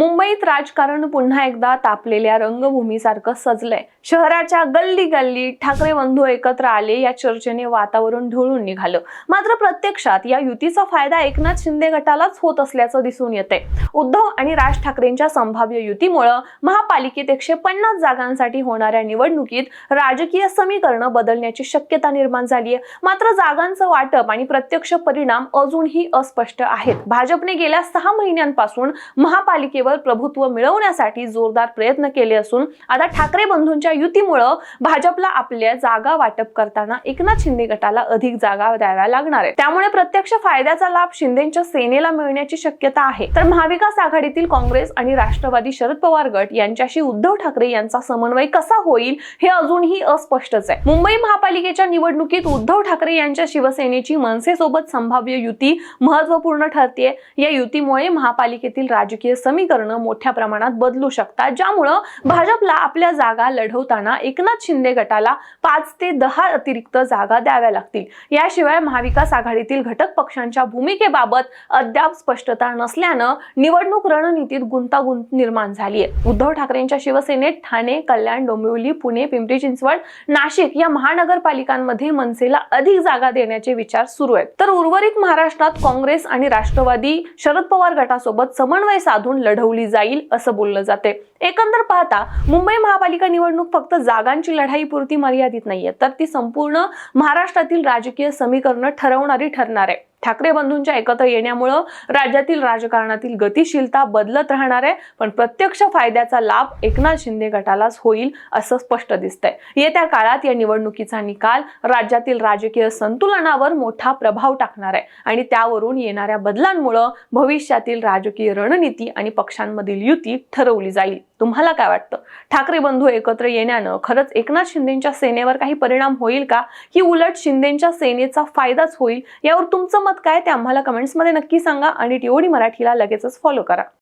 मुंबईत राजकारण पुन्हा एकदा तापलेल्या रंगभूमीसारखं सजलंय. शहराच्या गल्ली गल्ली ठाकरे बंधू एकत्र आले या चर्चेने वातावरण ढवळून निघालं. मात्र प्रत्यक्षात या युतीचा फायदा एकनाथ शिंदे गटालाच होत असल्याचं दिसून येते उद्धव आणि राज ठाकरेंच्या संभाव्य युतीमुळं महापालिकेत एकशे पन्नास जागांसाठी होणाऱ्या निवडणुकीत राजकीय समीकरणं बदलण्याची शक्यता निर्माण झाली आहे मात्र जागांचं वाटप आणि प्रत्यक्ष परिणाम अजूनही अस्पष्ट आहेत. भाजपने गेल्या सहा महिन्यांपासून महापालिकेवर प्रभुत्व मिळवण्यासाठी जोरदार प्रयत्न केले असून आता ठाकरे बंधूंच्या युतीमुळं भाजपला आपल्या जागा वाटप करताना एकनाथ शिंदे गटाला अधिक जागा द्याव्या लागणार आहे त्यामुळे प्रत्यक्ष फायद्याचा लाभ शिंदेच्या सेनेला मिळण्याची शक्यता आहे. तर महाविकास आघाडीतील काँग्रेस आणि राष्ट्रवादी शरद पवार गट यांच्याशी उद्धव ठाकरे यांचा समन्वय कसा होईल हे अजूनही अस्पष्टच आहे. मुंबई महापालिकेच्या निवडणुकीत उद्धव ठाकरे यांच्या शिवसेनेची मनसेसोबत संभाव्य युती महत्त्वपूर्ण ठरते या युतीमुळे महापालिकेतील राजकीय समीकरण मोठ्या प्रमाणात बदलू शकतात ज्यामुळं भाजपला आपल्या जागा लढवताना एकनाथ शिंदे गटाला पाच ते दहा अतिरिक्त जागा द्याव्या लागतील. याशिवाय महाविकास आघाडीतील घटक पक्षांच्या भूमिकेबाबत अद्याप स्पष्टता नसल्यानं निवडणूक रणनीतीत गुंतागुंत निर्माण झाली आहे उद्धव ठाकरेंच्या शिवसेनेत ठाणे कल्याण डोंबिवली पुणे पिंपरी चिंचवड नाशिक या महानगरपालिकांमध्ये मनसेला अधिक जागा देण्याचे विचार सुरू आहेत. तर उर्वरित महाराष्ट्रात काँग्रेस आणि राष्ट्रवादी शरद पवार गटासोबत समन्वय साधून लढ लढवली जाईल असं बोललं जाते एकंदर पाहता मुंबई महापालिका निवडणूक फक्त जागांची लढाई पुरती मर्यादित नाहीये तर ती संपूर्ण महाराष्ट्रातील राजकीय समीकरणं ठरवणारी ठरणार आहे. ठाकरे बंधूंच्या एकत्र येण्यामुळं राज्यातील राजकारणातील गतिशीलता बदलत राहणार आहे. पण प्रत्यक्ष फायद्याचा लाभ एकनाथ शिंदे गटालाच होईल असं स्पष्ट दिसतंय. येत्या काळात या निवडणुकीचा निकाल राज्यातील राजकीय संतुलनावर मोठा प्रभाव टाकणार आहे. आणि त्यावरून येणाऱ्या बदलांमुळं भविष्यातील राजकीय रणनीती आणि पक्षांमधील युती ठरवली जाईल. तुम्हाला काय वाटतं? ठाकरे बंधू एकत्र येण्यानं खरंच एकनाथ शिंदेच्या सेनेवर काही परिणाम होईल का? की उलट शिंदेच्या सेनेचा फायदाच होईल? यावर तुमचं मत काय ते आम्हाला कमेंट्समध्ये नक्की सांगा आणि टीओडी मराठीला लगेचच फॉलो करा.